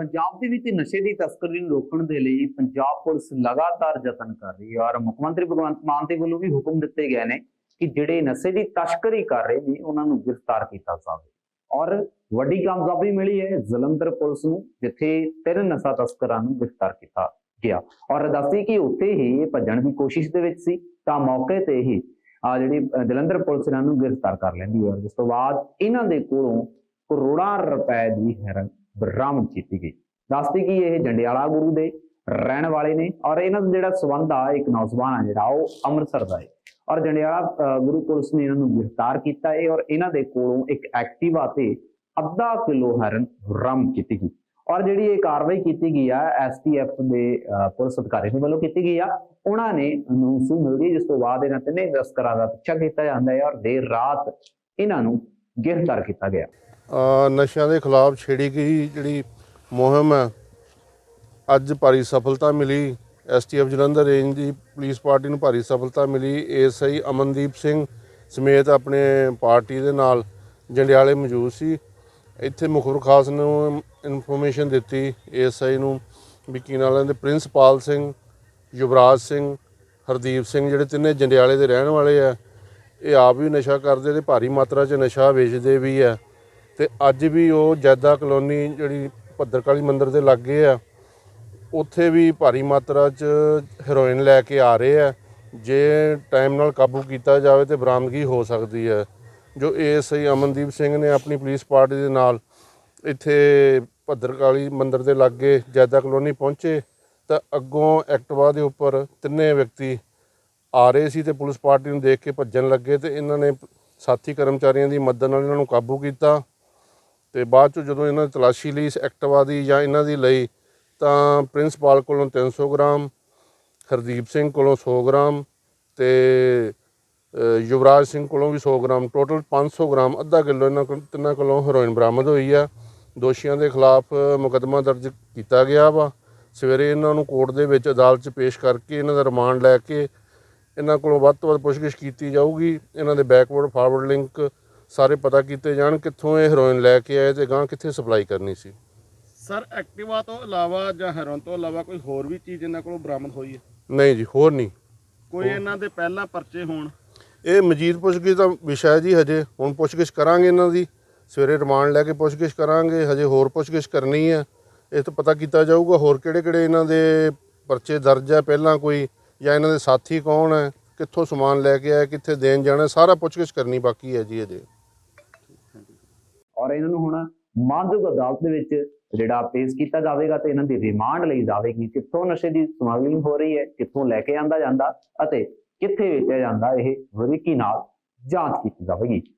ਪੰਜਾਬ ਦੇ ਵਿੱਚ ਨਸ਼ੇ ਦੀ ਤਸਕਰੀ ਨੂੰ ਰੋਕਣ ਦੇ ਲਈ ਪੰਜਾਬ ਪੁਲਿਸ ਲਗਾਤਾਰ ਯਤਨ ਕਰ ਰਹੀ ਹੈ ਔਰ ਮੁੱਖ ਮੰਤਰੀ ਭਗਵੰਤ ਮਾਨ ਦੇ ਵੱਲੋਂ ਵੀ ਹੁਕਮ ਦਿੱਤੇ ਗਏ ਨੇ ਕਿ ਜਿਹੜੇ ਨਸ਼ੇ ਦੀ ਤਸਕਰੀ ਕਰ ਰਹੇ ਨੇ, ਉਹਨਾਂ ਨੂੰ ਗ੍ਰਿਫਤਾਰ ਕੀਤਾ ਜਾਵੇ। ਔਰ ਵੱਡੀ ਕਾਮਯਾਬੀ ਮਿਲੀ ਹੈ ਜਲੰਧਰ ਪੁਲਿਸ ਨੂੰ, ਜਿੱਥੇ ਤਿੰਨ ਨਸ਼ਾ ਤਸਕਰਾਂ ਨੂੰ ਗ੍ਰਿਫਤਾਰ ਕੀਤਾ ਗਿਆ। ਔਰ ਦੱਸਦੀ ਕਿ ਉੱਥੇ ਹੀ ਇਹ ਭੱਜਣ ਦੀ ਕੋਸ਼ਿਸ਼ ਦੇ ਵਿੱਚ ਸੀ, ਤਾਂ ਮੌਕੇ ਤੇ ਹੀ ਆ ਜਿਹੜੀ ਜਲੰਧਰ ਪੁਲਿਸ ਇਹਨਾਂ ਨੂੰ ਗ੍ਰਿਫਤਾਰ ਕਰ ਲੈਂਦੀ ਹੈ। ਜਿਸ ਤੋਂ ਬਾਅਦ ਇਹਨਾਂ ਦੇ ਕੋਲੋਂ ਕਰੋੜਾਂ ਰੁਪਏ ਦੀ ਹੈਰੋਇਨ ਬਰਾਮਦ ਕੀਤੀ ਗਈ। ਦੱਸਦੀ ਕਿ ਇਹ ਜੰਡਿਆਲਾ ਗੁਰੂ ਦੇ ਰਹਿਣ ਵਾਲੇ ਨੇ ਔਰ ਇਹਨਾਂ ਦਾ ਜਿਹੜਾ ਸਬੰਧ ਆ ਇੱਕ ਨੌਜਵਾਨ ਆ ਜਿਹੜਾ ਉਹ ਅੰਮ੍ਰਿਤਸਰ ਦਾ ਹੈ ਔਰ ਜੰਡਿਆਲਾ ਗੁਰੂ ਪੁਲਿਸ ਨੇ ਇਹਨਾਂ ਨੂੰ ਗ੍ਰਿਫਤਾਰ ਕੀਤਾ ਹੈ ਔਰ ਇਹਨਾਂ ਦੇ ਕੋਲੋਂ ਇੱਕ ਐਕਟਿਵਾ ਤੇ ਅੱਧਾ ਕਿਲੋ ਹੈਰਨ ਬਰਾਮਦ ਕੀਤੀ ਗਈ। ਔਰ ਜਿਹੜੀ ਇਹ ਕਾਰਵਾਈ ਕੀਤੀ ਗਈ ਆ ਐਸਟੀਐਫ ਦੇ ਅ, ਪੁਲਿਸ ਅਧਿਕਾਰੀ ਦੇ ਵੱਲੋਂ ਕੀਤੀ ਗਈ ਆ ਉਹਨਾਂ ਨੇ ਨੂੰ ਸੂ ਮਿਲਦੀ ਜਿਸ ਤੋਂ ਬਾਅਦ ਇਹਨਾਂ ਤਿੰਨੇ ਤਸਕਰਾਂ ਦਾ ਪਿੱਛਾ ਕੀਤਾ ਜਾਂਦਾ ਹੈ ਔਰ ਦੇਰ ਰਾਤ ਇਹਨਾਂ ਨੂੰ ਗ੍ਰਿਫਤਾਰ ਕੀਤਾ ਗਿਆ। ਨਸ਼ਿਆਂ ਦੇ ਖਿਲਾਫ ਛੇੜੀ ਗਈ ਜਿਹੜੀ ਮੁਹਿੰਮ ਹੈ, ਅੱਜ ਭਾਰੀ ਸਫਲਤਾ ਮਿਲੀ। ਐਸਟੀਐਫ ਜਲੰਧਰ ਰੇਂਜ ਦੀ ਪੁਲਿਸ ਪਾਰਟੀ ਨੂੰ ਭਾਰੀ ਸਫਲਤਾ ਮਿਲੀ। ਏਐਸਆਈ ਅਮਨਦੀਪ ਸਿੰਘ ਸਮੇਤ ਆਪਣੇ ਪਾਰਟੀ ਦੇ ਨਾਲ ਜੰਡਿਆਲੇ ਮੌਜੂਦ ਸੀ। ਇੱਥੇ ਮੁਖਬਰ ਖਾਸ ਨੂੰ ਇਨਫੋਰਮੇਸ਼ਨ ਦਿੱਤੀ। ਏਐਸਆਈ ਨੂੰ ਵੀ ਕੀ ਨਾਲਾਂ ਦੇ ਪ੍ਰਿੰਸਪਾਲ ਸਿੰਘ, ਯੁਵਰਾਜ ਸਿੰਘ, ਹਰਦੀਪ ਸਿੰਘ, ਜਿਹੜੇ ਤਿੰਨੇ ਜੰਡਿਆਲੇ ਦੇ ਰਹਿਣ ਵਾਲੇ ਆ, ਇਹ ਆਪ ਵੀ ਨਸ਼ਾ ਕਰਦੇ ਤੇ ਭਾਰੀ ਮਾਤਰਾ 'ਚ ਨਸ਼ਾ ਵੇਚਦੇ ਵੀ ਆ। ਤੇ ਅੱਜ ਵੀ ਉਹ ਜੈਦਾ ਕਲੋਨੀ ਜਿਹੜੀ ਭੱਦਰਕਾਲੀ ਮੰਦਿਰ ਦੇ ਲਾਗੇ ਆ, ਉੱਥੇ ਵੀ ਭਾਰੀ ਮਾਤਰਾ 'ਚ ਹੈਰੋਇਨ ਲੈ ਕੇ ਆ ਰਹੇ ਆ। ਜੇ ਟਾਈਮ ਨਾਲ ਕਾਬੂ ਕੀਤਾ ਜਾਵੇ ਤੇ ਬਰਾਮਦਗੀ ਹੋ ਸਕਦੀ ਹੈ। ਜੋ ਏਐਸਆਈ ਅਮਨਦੀਪ ਸਿੰਘ ਨੇ ਆਪਣੀ ਪੁਲਿਸ ਪਾਰਟੀ ਦੇ ਨਾਲ ਇੱਥੇ ਭੱਦਰਕਾਲੀ ਮੰਦਿਰ ਦੇ ਲਾਗੇ ਜੈਦਾ ਕਲੋਨੀ ਪਹੁੰਚੇ ਤਾਂ ਅੱਗੋਂ ਐਕਟਵਾ ਦੇ ਉੱਪਰ ਤਿੰਨੇ ਵਿਅਕਤੀ ਆ ਰਹੇ ਸੀ ਤੇ ਪੁਲਿਸ ਪਾਰਟੀ ਨੂੰ ਦੇਖ ਕੇ ਭੱਜਣ ਲੱਗੇ ਤੇ ਇਹਨਾਂ ਨੇ ਸਾਥੀ ਕਰਮਚਾਰੀਆਂ ਦੀ ਮਦਦ ਨਾਲ ਇਹਨਾਂ ਨੂੰ ਕਾਬੂ ਕੀਤਾ। ਤੇ ਬਾਅਦ ਚ ਜਦੋਂ ਇਹਨਾਂ ਨੇ ਤਲਾਸ਼ੀ ਲਈ ਇਸ ਐਕਟਿਵਾ ਦੀ ਜਾਂ ਇਹਨਾਂ ਦੀ ਲਈ, ਤਾਂ ਪ੍ਰਿੰਸਪਾਲ ਕੋਲੋਂ 300 ਗ੍ਰਾਮ, ਹਰਦੀਪ ਸਿੰਘ ਕੋਲੋਂ 100 ਗ੍ਰਾਮ ਤੇ ਯੁਵਰਾਜ ਸਿੰਘ ਕੋਲੋਂ ਵੀ 100 ਗ੍ਰਾਮ, ਟੋਟਲ 500 ਗ੍ਰਾਮ, ਅੱਧਾ ਕਿਲੋ ਇਹਨਾਂ ਕੋਲ, ਤਿੰਨਾਂ ਕੋਲੋਂ ਹੈਰੋਇਨ ਬਰਾਮਦ ਹੋਈ ਆ। ਦੋਸ਼ੀਆਂ ਦੇ ਖਿਲਾਫ ਮੁਕੱਦਮਾ ਦਰਜ ਕੀਤਾ ਗਿਆ ਵਾ। ਸਵੇਰੇ ਇਹਨਾਂ ਨੂੰ ਕੋਰਟ ਦੇ ਵਿੱਚ ਅਦਾਲਤ 'ਚ ਪੇਸ਼ ਕਰਕੇ ਇਹਨਾਂ ਦਾ ਰਿਮਾਂਡ ਲੈ ਕੇ ਇਹਨਾਂ ਕੋਲੋਂ ਵੱਧ ਤੋਂ ਵੱਧ ਪੁੱਛਗਿੱਛ ਕੀਤੀ ਜਾਊਗੀ। ਇਹਨਾਂ ਦੇ ਬੈਕਵਰਡ ਫਾਰਵਰਡ ਲਿੰਕ ਸਾਰੇ ਪਤਾ ਕੀਤੇ ਜਾਣ ਕਿੱਥੋਂ ਇਹ ਹੈਰੋਇਨ ਲੈ ਕੇ ਆਏ ਤੇ ਗਾਂ ਕਿੱਥੇ ਸਪਲਾਈ ਕਰਨੀ ਸੀ। ਸਰ ਐਕਟਿਵਾ ਤੋਂ ਇਲਾਵਾ ਜਾਂ ਹੈਰੋਨ ਤੋਂ ਇਲਾਵਾ ਕੋਈ ਹੋਰ ਵੀ ਚੀਜ਼ ਇਹਨਾਂ ਕੋਲੋਂ ਬਰਾਮਦ ਹੋਈ ਹੈ? ਨਹੀਂ ਜੀ ਹੋਰ ਨਹੀਂ। ਕੋਈ ਇਹਨਾਂ ਦੇ ਪਹਿਲਾਂ ਪਰਚੇ ਹੋਣ? ਇਹ ਮਜੀਦ ਪੁੱਛਗਿੱਛ ਦਾ ਵਿਸ਼ਾ ਹੈ ਜੀ ਹਜੇ। ਹੁਣ ਪੁੱਛਗਿੱਛ ਕਰਾਂਗੇ ਇਹਨਾਂ ਦੀ। ਸਵੇਰੇ ਰਿਮਾਂਡ ਲੈ ਕੇ ਪੁੱਛਗਿੱਛ ਕਰਾਂਗੇ। ਹਜੇ ਹੋਰ ਪੁੱਛਗਿੱਛ ਕਰਨੀ ਹੈ। ਇਹ ਤੋਂ ਪਤਾ ਕੀਤਾ ਜਾਊਗਾ ਹੋਰ ਕਿਹੜੇ ਕਿਹੜੇ ਇਹਨਾਂ ਦੇ ਪਰਚੇ ਦਰਜ ਹੈ ਪਹਿਲਾਂ ਕੋਈ ਜਾਂ ਇਹਨਾਂ ਦੇ ਸਾਥੀ ਕੌਣ ਹੈ ਕਿੱਥੋਂ ਸਮਾਨ ਲੈ ਕੇ ਆਏ ਕਿੱਥੇ ਦੇਣ ਜਾਣਾ ਸਾਰਾ ਪੁੱਛਗਿੱਛ ਕਰਨੀ ਬਾਕੀ ਹੈ ਜੀ ਹਜੇ। ਔਰ ਇਹਨਾਂ ਨੂੰ ਹੁਣ ਮਾਨਯੋਗ ਅਦਾਲਤ ਦੇ ਵਿੱਚ ਜਿਹੜਾ ਪੇਸ਼ ਕੀਤਾ ਜਾਵੇਗਾ ਤੇ ਇਹਨਾਂ ਦੀ ਰਿਮਾਂਡ ਲਈ ਜਾਵੇਗੀ। ਕਿੱਥੋਂ ਨਸ਼ੇ ਦੀ ਸਮਗਲਿੰਗ ਹੋ ਰਹੀ ਹੈ, ਕਿੱਥੋਂ ਲੈ ਕੇ ਆਂਦਾ ਜਾਂਦਾ ਅਤੇ ਕਿੱਥੇ ਵੇਚਿਆ ਜਾਂਦਾ, ਇਹ ਬਰੀਕੀ ਨਾਲ ਜਾਂਚ ਕੀਤੀ ਜਾਵੇਗੀ।